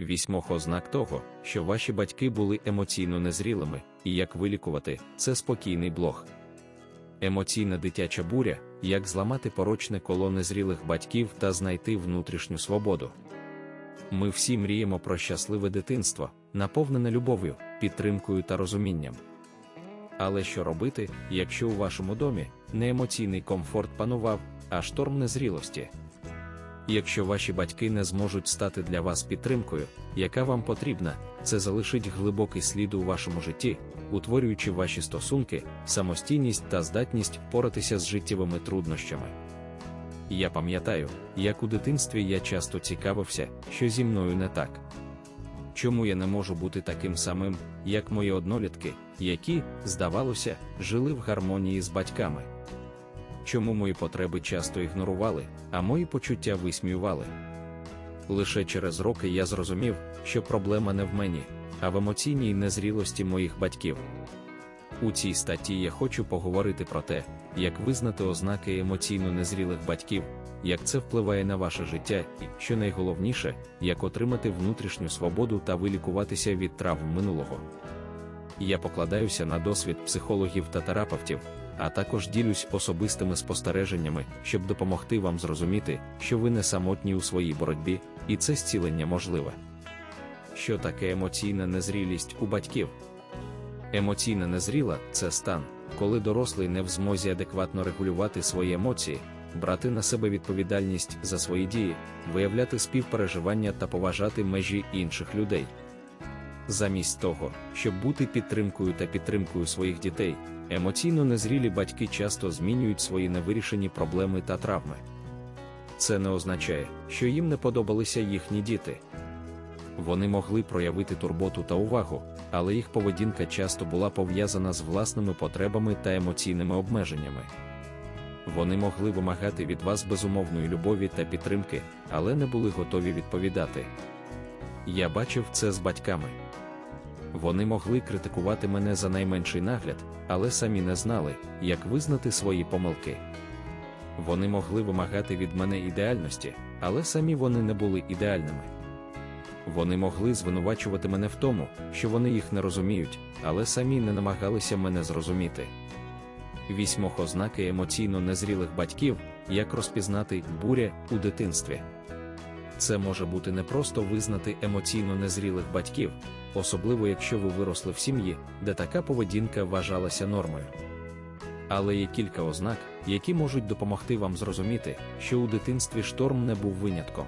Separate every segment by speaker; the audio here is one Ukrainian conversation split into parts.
Speaker 1: Вісьмох ознак того, що ваші батьки були емоційно незрілими, і як вилікувати це спокійний блог. Емоційна дитяча буря, як зламати порочне коло незрілих батьків та знайти внутрішню свободу. Ми всі мріємо про щасливе дитинство, наповнене любов'ю, підтримкою та розумінням. Але що робити, якщо у вашому домі не емоційний комфорт панував, а шторм незрілості? Якщо ваші батьки не зможуть стати для вас підтримкою, яка вам потрібна, це залишить глибокий слід у вашому житті, утворюючи ваші стосунки, самостійність та здатність впоратися з життєвими труднощами. Я пам'ятаю, як у дитинстві я часто цікавився, що зі мною не так. Чому я не можу бути таким самим, як мої однолітки, які, здавалося, жили в гармонії з батьками? Чому мої потреби часто ігнорували, а мої почуття висміювали? Лише через роки я зрозумів, що проблема не в мені, а в емоційній незрілості моїх батьків. У цій статті я хочу поговорити про те, як визнати ознаки емоційно незрілих батьків, як це впливає на ваше життя, і, що найголовніше, як отримати внутрішню свободу та вилікуватися від травм минулого. Я покладаюся на досвід психологів та терапевтів, а також ділюсь особистими спостереженнями, щоб допомогти вам зрозуміти, що ви не самотні у своїй боротьбі, і це зцілення можливе. Що таке емоційна незрілість у батьків? Емоційна незріла це стан, коли дорослий не в змозі адекватно регулювати свої емоції, брати на себе відповідальність за свої дії, виявляти співпереживання та поважати межі інших людей. Замість того, щоб бути підтримкою та підтримкою своїх дітей, емоційно незрілі батьки часто змінюють свої невирішені проблеми та травми. Це не означає, що їм не подобалися їхні діти. Вони могли проявити турботу та увагу, але їх поведінка часто була пов'язана з власними потребами та емоційними обмеженнями. Вони могли вимагати від вас безумовної любові та підтримки, але не були готові відповідати. Я бачив це з батьками. Вони могли критикувати мене за найменший нагляд, але самі не знали, як визнати свої помилки. Вони могли вимагати від мене ідеальності, але самі вони не були ідеальними. Вони могли звинувачувати мене в тому, що вони їх не розуміють, але самі не намагалися мене зрозуміти. Вісьмох ознаки емоційно незрілих батьків, як розпізнати буря у дитинстві. Це може бути не просто визнати емоційно незрілих батьків, особливо якщо ви виросли в сім'ї, де така поведінка вважалася нормою. Але є кілька ознак, які можуть допомогти вам зрозуміти, що у дитинстві шторм не був винятком.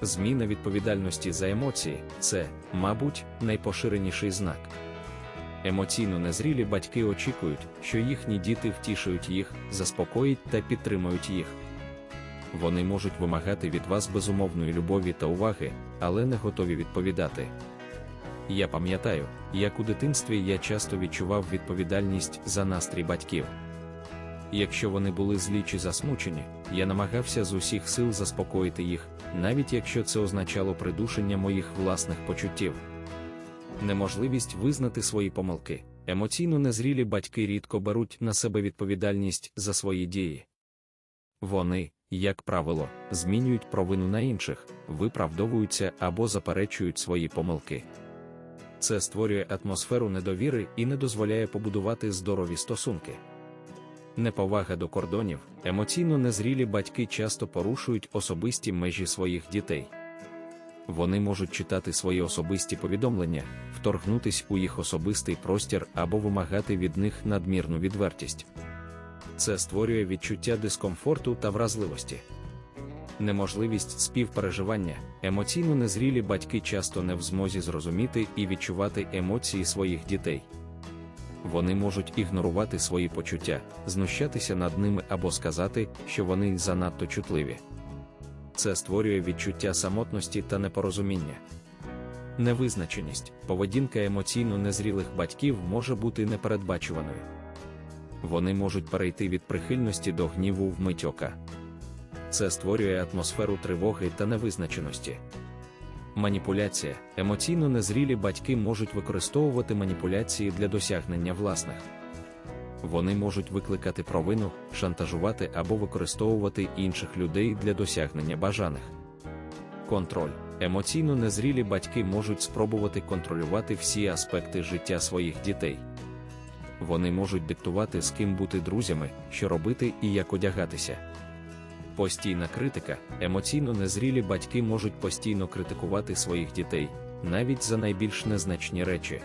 Speaker 1: Зміна відповідальності за емоції це, мабуть, найпоширеніший знак. Емоційно незрілі батьки очікують, що їхні діти втішують їх, заспокоїть та підтримують їх. Вони можуть вимагати від вас безумовної любові та уваги, але не готові відповідати. Я пам'ятаю, як у дитинстві я часто відчував відповідальність за настрій батьків. Якщо вони були злі чи засмучені, я намагався з усіх сил заспокоїти їх, навіть якщо це означало придушення моїх власних почуттів. Неможливість визнати свої помилки. Емоційно незрілі батьки рідко беруть на себе відповідальність за свої дії. Вони, як правило, змінюють провину на інших, виправдовуються або заперечують свої помилки. Це створює атмосферу недовіри і не дозволяє побудувати здорові стосунки. Неповага до кордонів, емоційно незрілі батьки часто порушують особисті межі своїх дітей. Вони можуть читати свої особисті повідомлення, вторгнутись у їх особистий простір або вимагати від них надмірну відвертість. Це створює відчуття дискомфорту та вразливості. Неможливість співпереживання, емоційно незрілі батьки часто не в змозі зрозуміти і відчувати емоції своїх дітей. Вони можуть ігнорувати свої почуття, знущатися над ними або сказати, що вони занадто чутливі. Це створює відчуття самотності та непорозуміння. Невизначеність, поведінка емоційно незрілих батьків може бути непередбачуваною. Вони можуть перейти від прихильності до гніву в мить ока. Це створює атмосферу тривоги та невизначеності. Маніпуляція, емоційно незрілі батьки можуть використовувати маніпуляції для досягнення власних. Вони можуть викликати провину, шантажувати або використовувати інших людей для досягнення бажаних. Контроль. Емоційно незрілі батьки можуть спробувати контролювати всі аспекти життя своїх дітей. Вони можуть диктувати, з ким бути друзями, що робити і як одягатися. Постійна критика, емоційно незрілі батьки можуть постійно критикувати своїх дітей, навіть за найбільш незначні речі.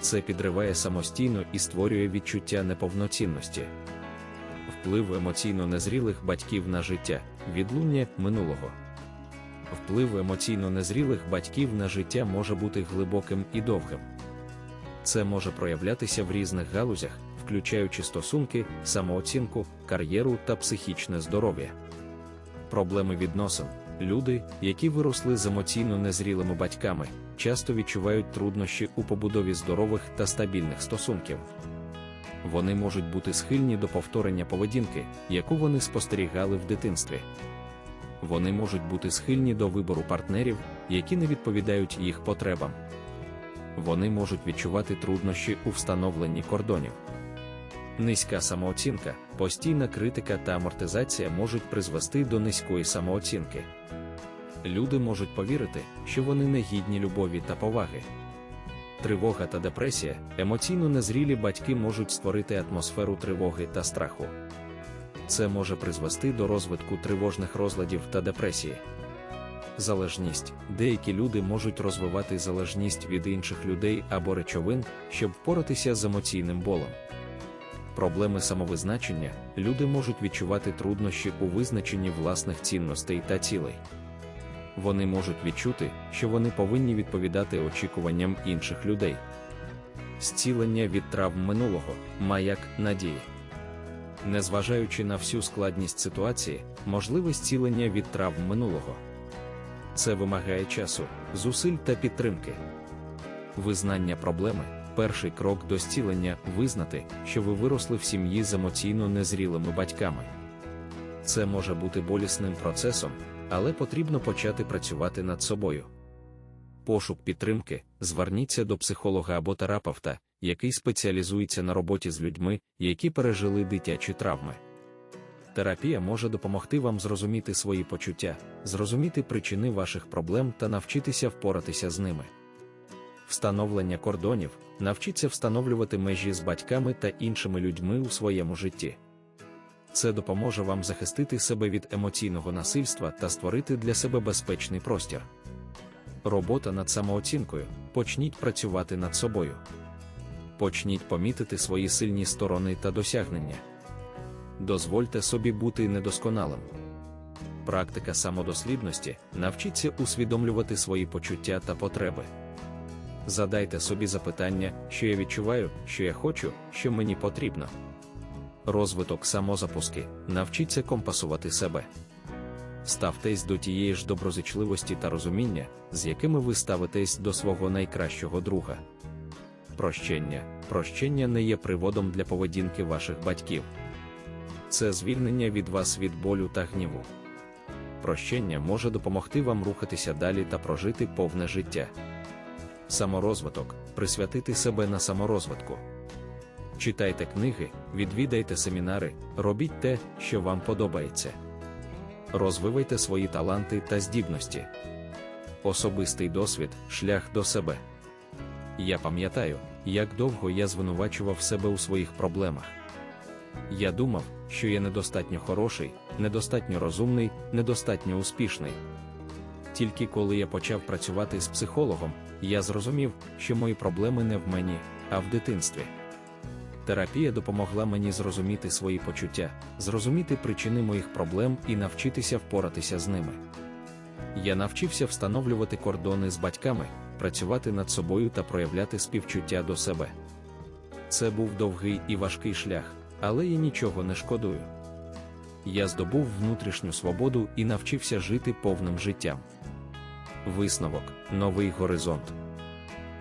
Speaker 1: Це підриває самостійно і створює відчуття неповноцінності. Вплив емоційно незрілих батьків на життя, відлуння минулого. Вплив емоційно незрілих батьків на життя може бути глибоким і довгим. Це може проявлятися в різних галузях, включаючи стосунки, самооцінку, кар'єру та психічне здоров'я. Проблеми відносин. Люди, які виросли з емоційно незрілими батьками, часто відчувають труднощі у побудові здорових та стабільних стосунків. Вони можуть бути схильні до повторення поведінки, яку вони спостерігали в дитинстві. Вони можуть бути схильні до вибору партнерів, які не відповідають їх потребам. Вони можуть відчувати труднощі у встановленні кордонів. Низька самооцінка, постійна критика та амортизація можуть призвести до низької самооцінки. Люди можуть повірити, що вони не гідні любові та поваги. Тривога та депресія, емоційно незрілі батьки можуть створити атмосферу тривоги та страху. Це може призвести до розвитку тривожних розладів та депресії. Залежність деякі люди можуть розвивати залежність від інших людей або речовин, щоб впоратися з емоційним болем. Проблеми самовизначення люди можуть відчувати труднощі у визначенні власних цінностей та цілей. Вони можуть відчути, що вони повинні відповідати очікуванням інших людей. Зцілення від травм минулого маяк надії. Незважаючи на всю складність ситуації, можливе зцілення від травм минулого. Це вимагає часу, зусиль та підтримки. Визнання проблеми перший крок до зцілення визнати, що ви виросли в сім'ї з емоційно незрілими батьками. Це може бути болісним процесом, але потрібно почати працювати над собою. Пошук підтримки зверніться до психолога або терапевта, який спеціалізується на роботі з людьми, які пережили дитячі травми. Терапія може допомогти вам зрозуміти свої почуття, зрозуміти причини ваших проблем та навчитися впоратися з ними. Встановлення кордонів навчіться встановлювати межі з батьками та іншими людьми у своєму житті. Це допоможе вам захистити себе від емоційного насильства та створити для себе безпечний простір. Робота над самооцінкою. Почніть працювати над собою. Почніть помітити свої сильні сторони та досягнення. Дозвольте собі бути недосконалим. Практика самодослідності навчіться усвідомлювати свої почуття та потреби. Задайте собі запитання, що я відчуваю, що я хочу, що мені потрібно. Розвиток самозапуски навчіться компасувати себе. Ставтесь до тієї ж доброзичливості та розуміння, з якими ви ставитесь до свого найкращого друга. Прощення. Прощення не є приводом для поведінки ваших батьків. Це звільнення від вас від болю та гніву. Прощення може допомогти вам рухатися далі та прожити повне життя. Саморозвиток присвятити себе на саморозвитку. Читайте книги, відвідайте семінари, робіть те, що вам подобається. Розвивайте свої таланти та здібності. Особистий досвід шлях до себе. Я пам'ятаю, як довго я звинувачував себе у своїх проблемах. Я думав, що я недостатньо хороший, недостатньо розумний, недостатньо успішний. Тільки коли я почав працювати з психологом, я зрозумів, що мої проблеми не в мені, а в дитинстві. Терапія допомогла мені зрозуміти свої почуття, зрозуміти причини моїх проблем і навчитися впоратися з ними. Я навчився встановлювати кордони з батьками, працювати над собою та проявляти співчуття до себе. Це був довгий і важкий шлях, але я нічого не шкодую. Я здобув внутрішню свободу і навчився жити повним життям. Висновок новий горизонт.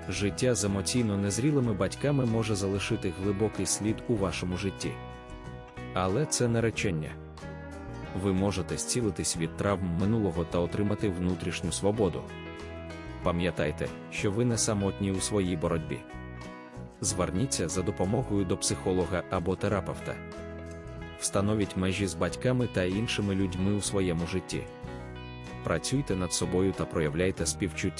Speaker 1: Життя з емоційно незрілими батьками може залишити глибокий слід у вашому житті. Але це не речення. Ви можете зцілитись від травм минулого та отримати внутрішню свободу. Пам'ятайте, що ви не самотні у своїй боротьбі. Зверніться за допомогою до психолога або терапевта. Встановіть межі з батьками та іншими людьми у своєму житті Працюйте над собою та проявляйте співчуття.